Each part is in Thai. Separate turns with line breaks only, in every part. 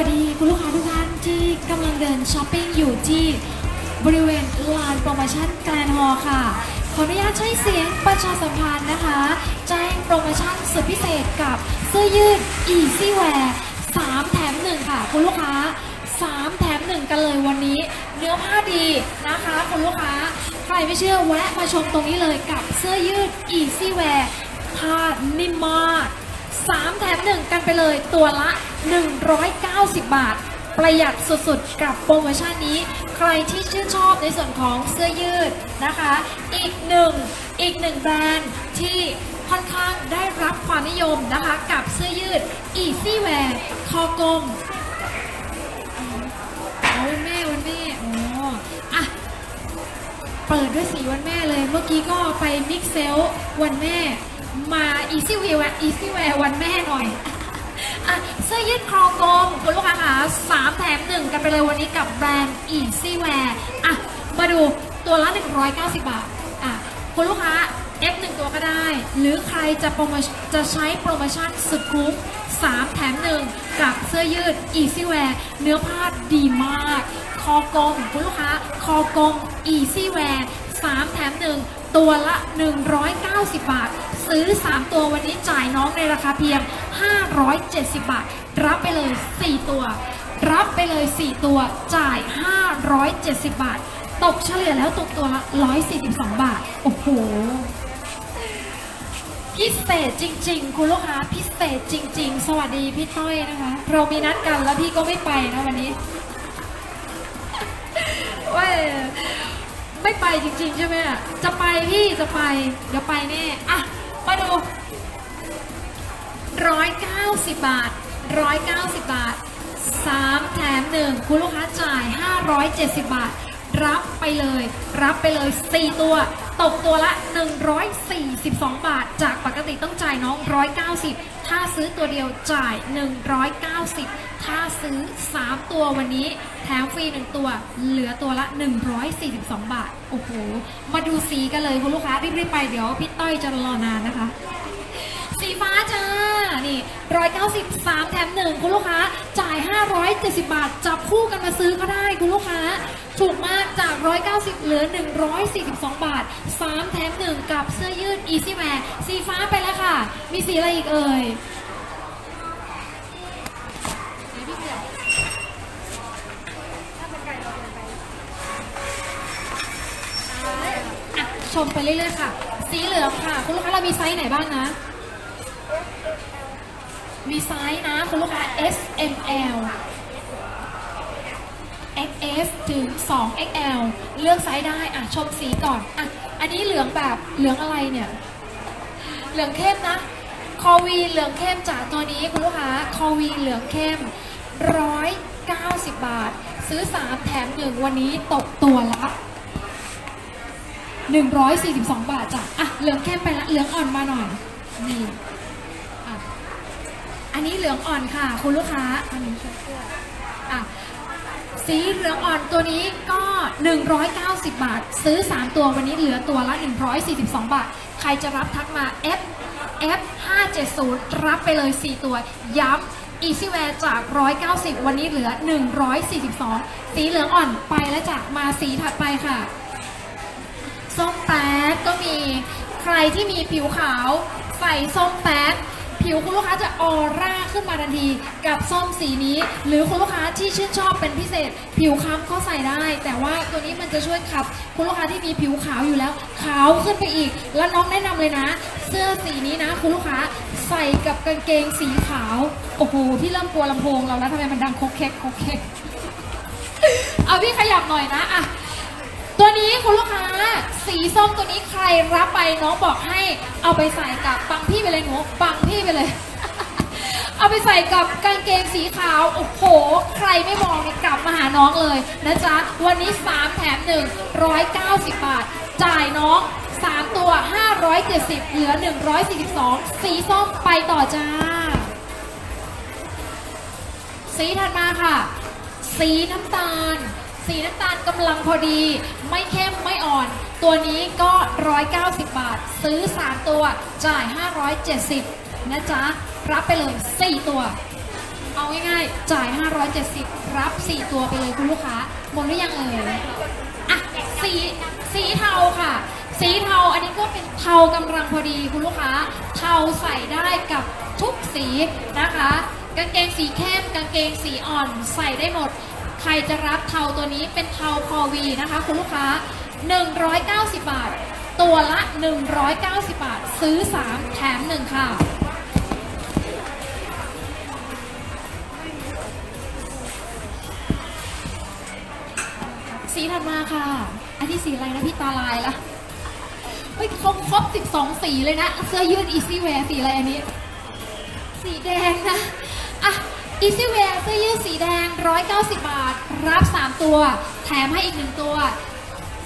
วัสดีคุณลูกค้าทุกท่านที่กำลังเดินช้อปปิ้งอยู่ที่บริเวณลานโปรโมชั่นแกลนฮอลล์ค่ะ ขออนุญาตใช้เสียงประชาสัมพันธ์นะคะ แจ้งโปรโมชั่นสุดพิเศษกับเสื้อยืด Easy Wear 3 แถม 1 ค่ะ คุณลูกค้า 3 แถม 1 กันเลยวันนี้ เนื้อผ้าดีนะคะ คุณลูกค้า ใครไม่เชื่อแวะมาชมตรงนี้เลยกับเสื้อยืด Easy Wear ผ้านิ่มมาก 3 แถม 1 กันไปเลยตัวละ 190 บาท ประหยัดสุดๆ กับโปรโมชั่นนี้ ใครที่ชื่นชอบในส่วนของเสื้อยืดนะคะ อีกหนึ่งอีกหนึ่งแบรนด์ที่ค่อนข้างได้รับความนิยมนะคะกับเสื้อยืด Easy Wear คอกลมวันแม่วันแม่อ๋ออะเปิดด้วยสีวันแม่เลย เมื่อกี้ก็ไปมิกเซลวันแม่ มา Easy Wear Easy Wear วันแม่หน่อยอะเสื้อยืดคอกลมคุณลูกค้าคะสามแถมหนึ่งกันไปเลยวันนี้กับแบรนด์ Easy Wear อะมาดูตัวละ 190 บาทอะคุณลูกค้า F 1 ตัวก็ได้ หรือใครจะโปรโมชจะใช้โปรโมชั่นสุดคุ้ม 3 แถม 1 กับเสื้อยืด Easy Wear เนื้อผ้าดีมาก คอกลมคุณลูกค้า คอกลม Easy Wear 3 แถม 1 ตัวละ 190 บาท ซื้อ 3 ตัววันนี้จ่ายน้องในราคาเพียง 570 บาท รับไปเลย 4 ตัว รับไปเลย 4 ตัวจ่าย 570 บาท ตกเฉลี่ยแล้วตกตัวละ 142 บาท โอ้โหพิเศษจริง ๆ คุณลูกค้าพิเศษจริง ๆ สวัสดีพี่ต้อยนะคะ เรามีนัดกันแล้วพี่ก็ไม่ไปนะวันนี้เว้ยไม่ไปจริง ๆ ใช่ไหมอะจะไปพี่จะไปเดี๋ยวไปแน่อะ มาดู 190 บาท 190 บาท 3 แถม 1 คุณลูกค้าจ่าย 570 บาท รับไปเลย รับไปเลย 4 ตัว ตกตัวละ 142 บาท จากปกติต้องจ่ายน้อง 190 ถ้าซื้อตัวเดียวจ่าย 190 ถ้าซื้อ 3 ตัววันนี้ แถมฟรี 1 ตัว เหลือตัวละ 142 บาท โอ้โห มาดูสีกันเลยคุณลูกค้า รีบๆไปเดี๋ยวพี่ต้อยจะรอนานนะคะ สีฟ้าจ้า นี่ 193 แถมหนึ่งคุณลูกค้า จ่าย 570 บาท จับคู่กันมาซื้อก็ได้คุณลูกค้า ถูกมาก จาก190 เหลือ 142 บาท 3 แถมหนึ่งกับเสื้อยืด Easy Wear สีฟ้าไปแล้วค่ะ มีสีอะไรอีกเอ่ยชมไปเรื่อยๆค่ะ สีเหลืองค่ะ คุณลูกค้าเรามีไซส์ไหนบ้างนะ มีไซส์นะ คุณลูกค้า S M L XS ถึง 2 XL เลือกไซส์ได้ อะ ชมสีก่อน อะ อันนี้เหลืองแบบเหลืองอะไรเนี่ย เหลืองเข้มนะ คอวีเหลืองเข้มจากตัวนี้คุณลูกค้า คอวีเหลืองเข้ม 190 บาท ซื้อ 3 แถม 1 วันนี้ตกตัวละ 142 บาทจ้ะ อะ เหลืองเข้มไปละ เหลืองอ่อนมาหน่อย นี่อะอันนี้เหลืองอ่อนค่ะ คุณลูกค้า อันนี้เสื้ออะ สีเหลืองอ่อนตัวนี้ก็ 190 บาท ซื้อ 3 ตัววันนี้เหลือตัวละ 142 บาท ใครจะรับทักมา F F 570รับไปเลย 4 ตัว ย้ำ Easy Wear จาก 190 วันนี้เหลือ 142 สีเหลืองอ่อนไปแล้วจ้ะมาสีถัดไปค่ะส้มแป๊ดก็มีใครที่มีผิวขาวใส่ส้มแป๊ด ผิวคุณลูกค้าจะออร่าขึ้นมาทันที กับส้มสีนี้ หรือคุณลูกค้าที่ชื่นชอบเป็นพิเศษ ผิวค้ำก็ใส่ได้ แต่ว่าตัวนี้มันจะช่วยขับ คุณลูกค้าที่มีผิวขาวอยู่แล้ว ขาวขึ้นไปอีก แล้วน้องแนะนำเลยนะ เสื้อสีนี้นะ คุณลูกค้าใส่กับกางเกงสีขาวโอ้โหพี่เริ่มกลัวลำโพงเราแล้วทำไมมันดังโคกเคกโคกเคกเอาพี่ขยับหน่อยนะอะ ตัวนี้คุณลูกค้า สีส้มตัวนี้ใครรับไปน้องบอกให้เอาไปใส่กับปังพี่ไปเลยหนูปังพี่ไปเลย เอาไปใส่กับกางเกงสีขาว โอ้โห ใครไม่มองเนี่ยกลับมาหาน้องเลยนะจ๊ะ วันนี้ 3 แถม 1 190 บาท จ่ายน้อง 3 ตัว 570 เหลือ 142 สีส้มไปต่อจ้า สีถัดมาค่ะ สีน้ำตาล สีน้ำตาลกำลังพอดี ไม่เข้มไม่อ่อน ตัวนี้ก็ 190 บาท ซื้อ 3 ตัวจ่าย 570 นะจ๊ะ รับไปเลย 4 ตัว เอาง่ายๆ จ่าย 570 รับ 4 ตัวไปเลยคุณลูกค้าหมดหรือยังเอ่ยอะสีสีเทาค่ะ สีเทาอันนี้ก็เป็นเทากำลังพอดีคุณลูกค้า เทาใส่ได้กับทุกสีนะคะ กางเกงสีเข้มกางเกงสีอ่อนใส่ได้หมด ใครจะรับเทาตัวนี้เป็นเทาคอวีนะคะคุณลูกค้า 190 บาท ตัวละ 190 บาท ซื้อ 3 แถม 1 ค่ะสีถัดมาค่ะ อันนี้สีอะไรนะพี่ตาลายละเฮ้ยครบครบ12 สีเลยนะ เสื้อยืด Easy Wear สีอะไรอันนี้ สีแดงนะ อะ Easy Wear เสื้อยืดสีแดง 190 บาท รับ 3 ตัว แถมให้อีก 1 ตัว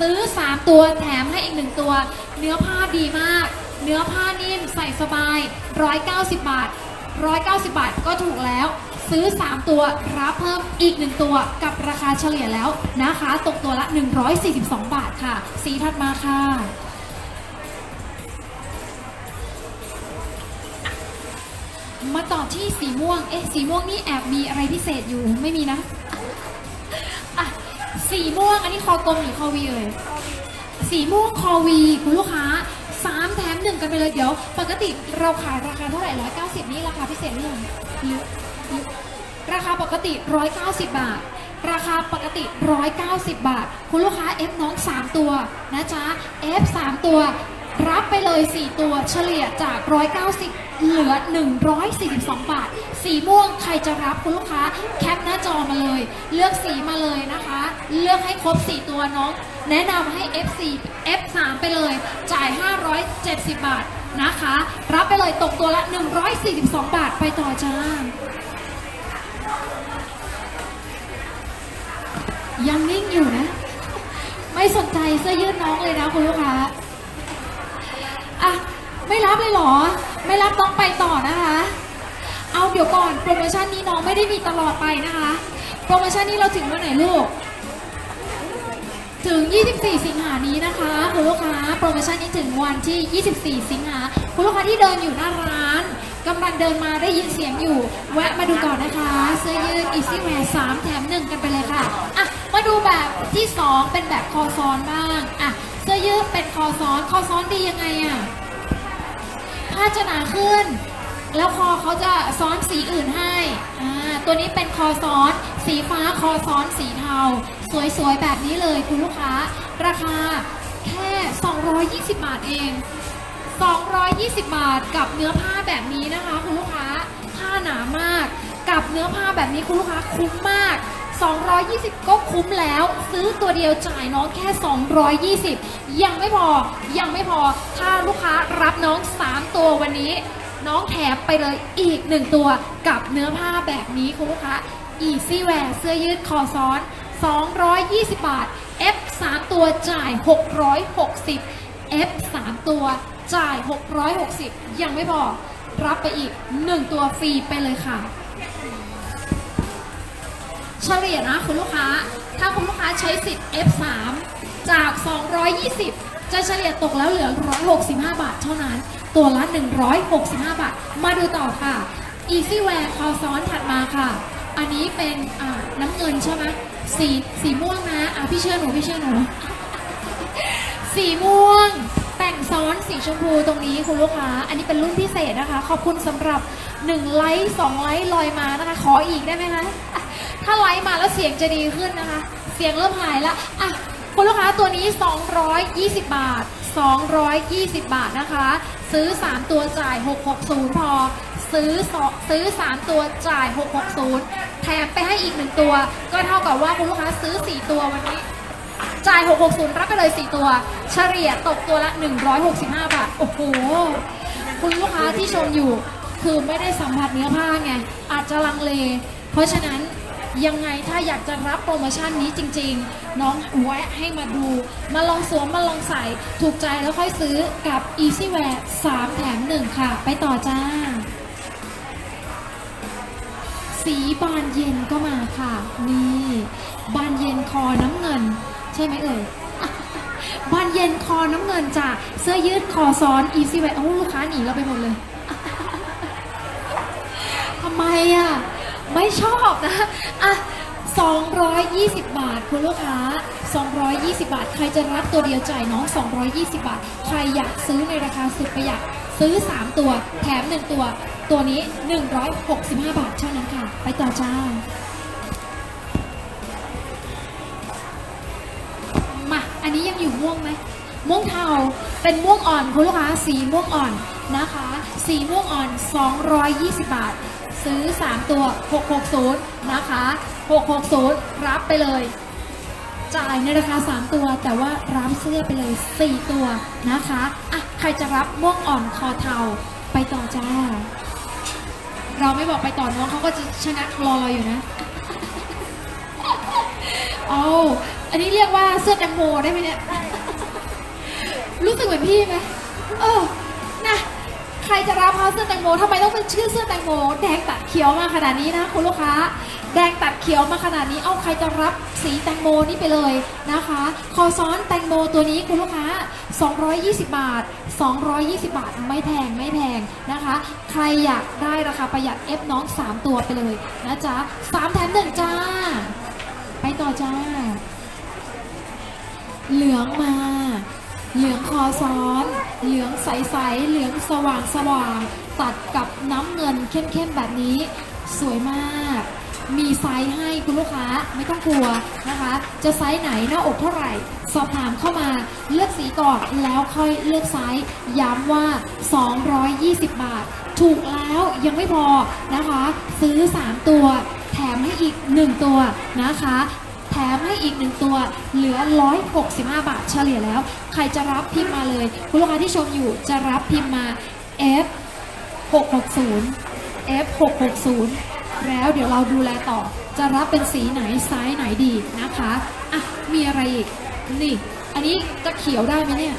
ซื้อ 3 ตัวแถมให้อีก 1 ตัว เนื้อผ้าดีมาก เนื้อผ้านิ่มใส่สบาย 190 บาท 190 บาทก็ถูกแล้ว ซื้อ 3 ตัวรับเพิ่มอีก 1 ตัวกับราคาเฉลี่ยแล้วนะคะ ตกตัวละ 142 บาทค่ะ สีถัดมาค่ะ มาต่อที่สีม่วง เอ๊ะ สีม่วงนี่แอบมีอะไรพิเศษอยู่ ไม่มีนะ อะ สีม่วง อันนี้คอกลมหรือคอวีเอ่ย สีม่วงคอวีคุณลูกค้า3แถม1กันไปเลยเดี๋ยว ปกติเราขายราคาเท่าไหร่190นี่ราคาพิเศษหรือยังหรือหรือราคาปกติ 190 บาท ราคาปกติ 190 บาท คุณลูกค้า F น้อง 3 ตัวนะจ๊ะ F 3 ตัว รับไปเลย 4 ตัวเฉลี่ยจาก 190 เหลือ 142 บาท สีม่วงใครจะรับคุณลูกค้า แคปหน้าจอมาเลย เลือกสีมาเลยนะคะ เลือกให้ครบ 4 ตัวน้อง แนะนำให้ F4 F3 ไปเลย จ่าย 570 บาทนะคะ รับไปเลยตกตัวละ 142 บาทไปต่อจ้ายังนิ่งอยู่นะ ไม่สนใจเสื้อยืดน้องเลยนะคุณลูกค้า อะไม่รับเลยเหรอ ไม่รับต้องไปต่อนะคะ เอาเดี๋ยวก่อนโปรโมชั่นนี้น้องไม่ได้มีตลอดไปนะคะ โปรโมชั่นนี้เราถึงวันไหนลูก ถึง 24 สิงหานี้นะคะคุณลูกค้าโปรโมชั่นนี้ถึงวันที่ 24 สิงหาคุณลูกค้าที่เดินอยู่หน้าร้านกำลังเดินมาได้ยินเสียงอยู่ แวะมาดูก่อนนะคะเสื้อยืด Easy Wear 3แถม1กันไปเลยค่ะอะมาดูแบบที่ 2 เป็นแบบคอซ้อนบ้างอะ เสื้อยืดเป็นคอซ้อนคอซ้อนดียังไงอะผ้าจะหนาขึ้น แล้วคอเขาจะซ้อนสีอื่นให้อ่าตัวนี้เป็นคอซ้อน สีฟ้าคอซ้อนสีเทา สวยๆแบบนี้เลยคุณลูกค้า ราคาแค่ 220 บาทเอง 220 บาทกับเนื้อผ้าแบบนี้นะคะคุณลูกค้าผ้าหนามาก กับเนื้อผ้าแบบนี้คุณลูกค้าคุ้มมาก 220 ก็คุ้มแล้ว ซื้อตัวเดียวจ่ายน้องแค่ 220 ยังไม่พอยังไม่พอ ถ้าลูกค้ารับน้อง 3 ตัววันนี้ น้องแถมไปเลยอีก 1 ตัวกับเนื้อผ้าแบบนี้คุณลูกค้า Easy Wear เสื้อยืดคอซ้อน 220 บาท F 3ตัวจ่าย 660 F 3ตัวจ่าย 660 ยังไม่พอ รับไปอีก 1 ตัวฟรีไปเลยค่ะ เฉลี่ยนะคุณลูกค้า ถ้าคุณลูกค้าใช้สิทธิ์ F3 จาก 220 จะเฉลี่ยตกแล้วเหลือ 165 บาทเท่านั้น ตัวละ 165 บาท มาดูต่อค่ะ Easy Wear คอซ้อนถัดมาค่ะ อันนี้เป็นน้ำเงินใช่ไหมสีสีม่วงนะอะพี่เชื่อหนูพี่เชื่อหนู สีม่วง แต่งซ้อนสีชมพูตรงนี้คุณลูกค้า อันนี้เป็นรุ่นพิเศษนะคะ ขอบคุณสำหรับ 1 ไลค์2ไลค์ลอยมานะคะ ขออีกได้ไหมคะ ถ้าไลค์มาแล้วเสียงจะดีขึ้นนะคะ เสียงเริ่มหายแล้วอะคุณลูกค้าตัวนี้ 220 บาท 220 บาทนะคะ ซื้อ 3 ตัวจ่าย 660 พอ ซื้อซื้อ 3 ตัวจ่าย 660 แถมไปให้อีก 1 ตัว ก็เท่ากับว่าคุณลูกค้าซื้อ 4 ตัววันนี้ จ่าย 660 รับไปเลย 4 ตัว เฉลี่ยตกตัวละ 165 บาท โอ้โห คุณลูกค้าที่ชมอยู่ คือไม่ได้สัมผัสเนื้อผ้าไง อาจจะลังเล เพราะฉะนั้น ยังไงถ้าอยากจะรับโปรโมชั่นนี้จริง ๆ น้องแวะให้มาดู มาลองสวมมาลองใส่ถูกใจแล้วค่อยซื้อกับ Easy Wear 3 แถม 1 ค่ะ ไปต่อจ้า สีบานเย็นก็มาค่ะ นี่ บานเย็นคอน้ำเงิน ใช่ไหมเอ่ยบานเย็นคอน้ำเงินจ้ะเสื้อยืดคอซ้อน Easy Wear โอ้ลูกค้าหนีเราไปหมดเลยทำไมอะ ไม่ชอบนะอะ220 บาทคุณลูกค้า 220 บาท ใครจะรับตัวเดียวจ่ายน้อง 220 บาท ใครอยากซื้อในราคาสุดประหยัดซื้อ 3 ตัว แถม 1 ตัว ตัวนี้ 165 บาทเท่านั้นค่ะ ไปต่อจ้า มา อันนี้ยังอยู่ม่วงไหม ม่วงเทา เป็นม่วงอ่อนคุณลูกค้า สีม่วงอ่อนนะคะ สีม่วงอ่อน 220 บาท ซื้อ 3 ตัว 660 นะคะ 660 รับไปเลย จ่ายในราคา 3 ตัว แต่ว่ารับเสื้อไปเลย 4 ตัวนะคะอะใครจะรับม่วงอ่อนคอเทาไปต่อจ้า เราไม่บอกไปต่อน้องเขาก็จะชนะรอเราอยู่นะเอาอันนี้เรียกว่าเสื้อแตงโมได้ไหมเนี่ย รู้สึกเหมือนพี่ไหมเออ ใครจะรับเอาเสื้อแตงโมทำไมต้องเป็นชื่อเสื้อแตงโมแดงตัดเขียวมาขนาดนี้นะคุณลูกค้า แดงตัดเขียวมาขนาดนี้ เอาใครจะรับสีแตงโมนี่ไปเลยนะคะ คอซ้อนแตงโมตัวนี้คุณลูกค้า 220 บาท 220 บาทไม่แพงไม่แพงนะคะ ใครอยากได้ราคาประหยัดเอฟน้อง 3 ตัวไปเลยนะจ๊ะ3แถมหนึ่งจ้า ไปต่อจ้า เหลืองมา เหลืองคอซ้อน เหลืองใสๆ เหลืองสว่างสว่างตัดกับน้ำเงินเข้มๆแบบนี้ สวยมาก มีไซส์ให้คุณลูกค้าไม่ต้องกลัวนะคะ จะไซส์ไหนหน้าอกเท่าไหร่ สอบถามเข้ามาเลือกสีก่อนแล้วค่อยเลือกไซส์ย้ำว่า 220 บาท ถูกแล้วยังไม่พอนะคะ ซื้อ 3 ตัวแถมให้อีก 1 ตัวนะคะ แถมให้อีกหนึ่งตัวเหลือ 165 บาทเฉลี่ยแล้ว ใครจะรับพิมพ์มาเลย คุณลูกค้าที่ชมอยู่จะรับพิมพ์มา F 660 F 660แล้วเดี๋ยวเราดูแลต่อ จะรับเป็นสีไหนไซส์ไหนดีนะคะอะมีอะไรอีก นี่ อันนี้จะเขียวได้ไหมเนี่ย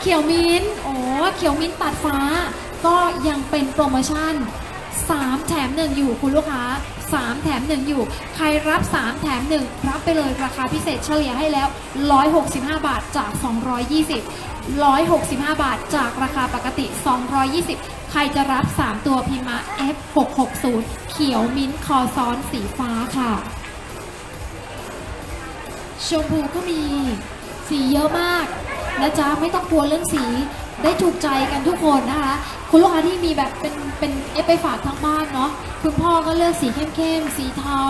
เขียวมิ้นท์โอ้เขียวมิ้นตัดฟ้า ก็ยังเป็นโปรโมชั่น 3 แถม 1 อยู่คุณลูกค้า 3 แถม 1 อยู่ ใครรับ 3 แถม 1 รับไปเลยราคาพิเศษเฉลี่ยให้แล้ว 165 บาทจาก 220 165 บาทจากราคาปกติ 220 ใครจะรับ 3 ตัวพิมพ์มา F660 เขียวมิ้นท์คอซ้อนสีฟ้าค่ะ ชมพูก็มีสีเยอะมากนะจ๊ะไม่ต้องกลัวเรื่องสี ได้ถูกใจกันทุกคนนะคะ คุณลูกค้าที่มีแบบเป็นเป็นเอฟไปฝากทางบ้านเนาะคุณพ่อก็เลือกสีเข้มๆ สีเทา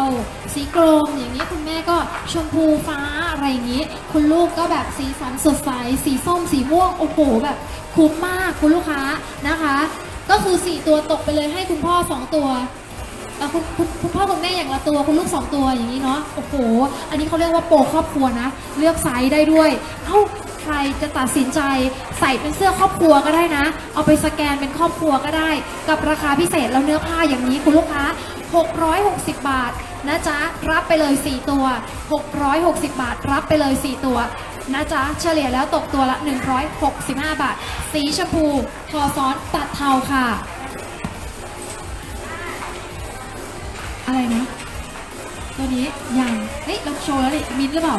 สีกรมอย่างนี้คุณแม่ก็ชมพูฟ้าอะไรอย่างนี้ คุณลูกก็แบบสีสันสดใส สีส้มสีม่วง โอ้โหแบบคุ้มมากคุณลูกค้านะคะ ก็คือ 4 ตัวตกไปเลยให้คุณพ่อ 2 ตัวคุณคุณคุณพ่อคุณแม่อย่างละตัวคุณลูกสองตัวอย่างนี้เนาะโอ้โห อันนี้เขาเรียกว่าโปรครอบครัวนะ เลือกไซส์ได้ด้วย เอ้า ใครจะตัดสินใจใส่เป็นเสื้อครอบครัวก็ได้นะ เอาไปสแกนเป็นครอบครัวก็ได้ กับราคาพิเศษแล้วเนื้อผ้าอย่างนี้คุณลูกค้า 660 บาทนะจ๊ะรับไปเลย 4 ตัว 660 บาท รับไปเลย 4 ตัวนะจ๊ะเฉลี่ยแล้วตกตัวละ 165 บาท สีชมพูคอซ้อนตัดเทาค่ะ อะไรนะ ตัวนี้ยังเฮ้ยเราโชว์แล้วนี่มินหรือเปล่า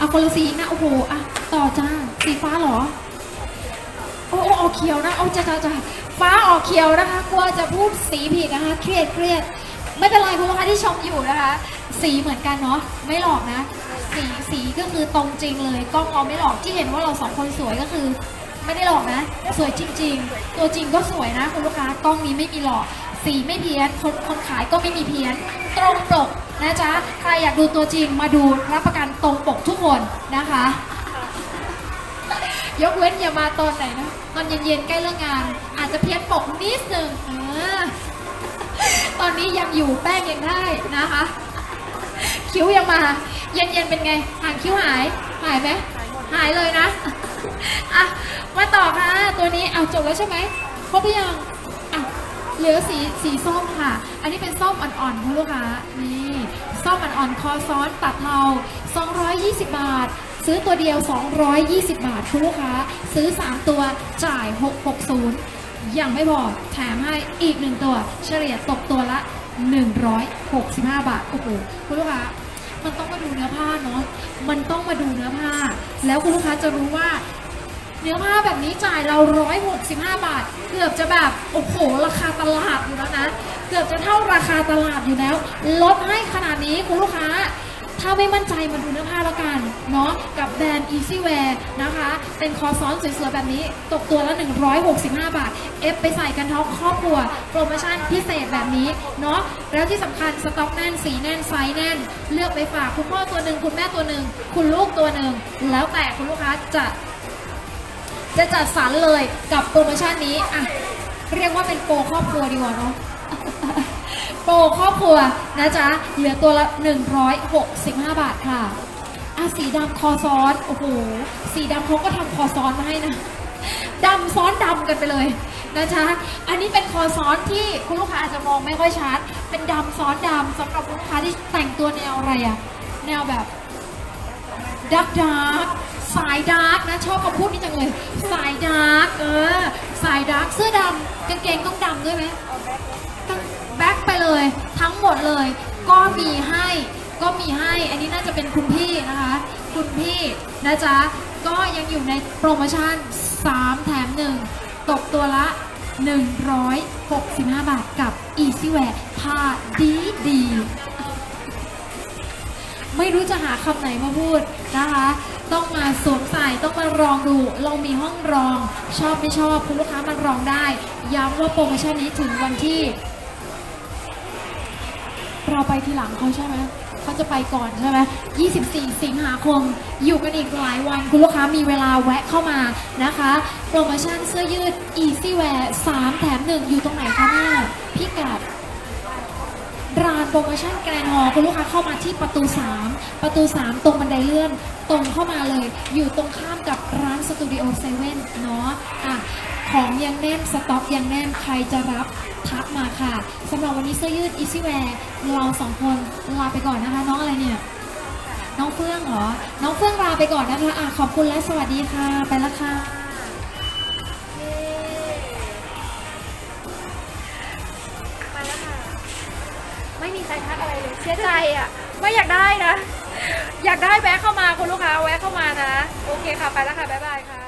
เอาคนละสีนะโอ้โหอะต่อจ้าสีฟ้าเหรอโอ้โอ้ออกเขียวนะโอ้จ้าจ้าจ้าฟ้าออกเขียวนะคะ กลัวจะพูดสีผิดนะคะเครียดเครียดไม่เป็นไรคุณลูกค้าที่ชมอยู่นะคะ สีเหมือนกันเนาะไม่หลอกนะ สีสีก็คือตรงจริงเลยกล้องเราไม่หลอกที่เห็นว่าเราสองคนสวยก็คือ ไม่ได้หลอกนะ สวยจริง ๆ ตัวจริงก็สวยนะคุณลูกค้ากล้องนี้ไม่มีหลอก สีไม่เพี้ยนคนคนขายก็ไม่มีเพี้ยน ตรงปกนะจ๊ะ ใครอยากดูตัวจริงมาดูรับประกันตรงปกทุกคนนะคะ ยกเว้นอย่ามาตอนไหนนะ ตอนเย็นๆ ใกล้เลิกงาน อาจจะเพี้ยนปกนิดนึงเออตอนนี้ยังอยู่แป้งยังได้นะคะ คิ้วยังมา เย็นๆ เป็นไง หางคิ้วหาย หายไหมหายเลยนะ อะ มาต่อค่ะ ตัวนี้เอาจบแล้วใช่ไหมครบหรือยัง เหลือสีสีส้มค่ะ อันนี้เป็นส้มอ่อนๆคุณลูกค้านี่ส้มอ่อนๆคอซ้อนตัดเทา220 บาท ซื้อตัวเดียว 220 บาทคุณลูกค้า ซื้อ 3 ตัวจ่าย 660ยังไม่พอกแถมให้อีกหนึ่งตัว เฉลี่ยตกตัวละ 165 บาทโอ้โหคุณลูกค้ามันต้องมาดูเนื้อผ้าเนาะ มันต้องมาดูเนื้อผ้า แล้วคุณลูกค้าจะรู้ว่า เนื้อผ้าแบบนี้จ่ายเรา 165 บาท เกือบจะแบบโอ้โหราคาตลาดอยู่แล้วนะ เกือบจะเท่าราคาตลาดอยู่แล้ว ลดให้ขนาดนี้คุณลูกค้า ถ้าไม่มั่นใจมาดูเนื้อผ้าแล้วกันเนาะกับแบรนด์ Easy Wear นะคะ เป็นคอซ้อนสวยๆแบบนี้ ตกตัวละ 165 บาท เอฟไปใส่กันท้องครอบครัว โปรโมชั่นพิเศษแบบนี้เนาะแล้วที่สำคัญสต็อกแน่นสีแน่นไซส์แน่น เลือกไปฝากคุณพ่อตัวหนึ่งคุณแม่ตัวหนึ่งคุณลูกตัวหนึ่งแล้วแต่คุณลูกค้าจะ จะจัดสรรเลยกับโปรโมชั่นนี้อะเรียกว่าเป็นโปรครอบครัวดีกว่าเนาะโปรครอบครัวนะจ๊ะ เหลือตัวละ 165 บาทค่ะอะสีดำคอซ้อน โอ้โห สีดำเขาก็ทำคอซ้อนมาให้นะดำซ้อนดำกันไปเลยนะจ๊ะ อันนี้เป็นคอซ้อนที่คุณลูกค้าอาจจะมองไม่ค่อยชัด เป็นดำซ้อนดำสำหรับลูกค้าที่แต่งตัวแนวอะไรอะแนวแบบดักดาร์ก สายดาร์กนะชอบคำพูดนี้จังเลย สายดาร์กเออ สายดาร์กเสื้อดำกางเกงต้องดำด้วยไหมต้องแบ็คไปเลย ทั้งหมดเลย ก็มีให้ก็มีให้ อันนี้น่าจะเป็นคุณพี่นะคะ คุณพี่นะจ๊ะ ก็ยังอยู่ในโปรโมชั่น 3 แถม 1 ตกตัวละ 165 บาทกับ Easy Wear ผ้าดีดีๆไม่รู้จะหาคำไหนมาพูดนะคะ ต้องมาสวมใส่ต้องมาลองดูเรามีห้องรอง ชอบไม่ชอบคุณลูกค้ามันรองได้ ย้ำว่าโปรโมชั่นนี้ถึงวันที่ เราไปทีหลังเขาใช่ไหมเขาจะไปก่อนใช่ไหม24 สิงหาคม อยู่กันอีกหลายวันคุณลูกค้ามีเวลาแวะเข้ามานะคะ โปรโมชั่นเสื้อยืด Easy Wear 3 แถม 1 อยู่ตรงไหนคะเนี่ยพิกัดร้านโปรโมชั่นแกรนฮอลล์คุณลูกค้าเข้ามาที่ประตู 3 ประตู 3 ตรงบันไดเลื่อน ตรงเข้ามาเลย อยู่ตรงข้ามกับร้านสตูดิโอเซเว่นเนาะอะของยังแน่น สต็อกยังแน่น ใครจะรับทักมาค่ะสำหรับวันนี้เสื้อยืด Easy Wear เราสองคนลาไปก่อนนะคะ น้องอะไรเนี่ย น้องเฟื่องเหรอ น้องเฟื่องลาไปก่อนนะคะอะขอบคุณและสวัสดีค่ะ ไปละค่ะ
มาแล้วค่ะไม่มีใครทักอะไรเลยเสียใจอะ ไม่อยากได้นะ อยากได้แวะเข้ามาคุณลูกค้าแวะเข้ามานะ โอเคค่ะ ไปแล้วค่ะ บ๊ายบายค่ะ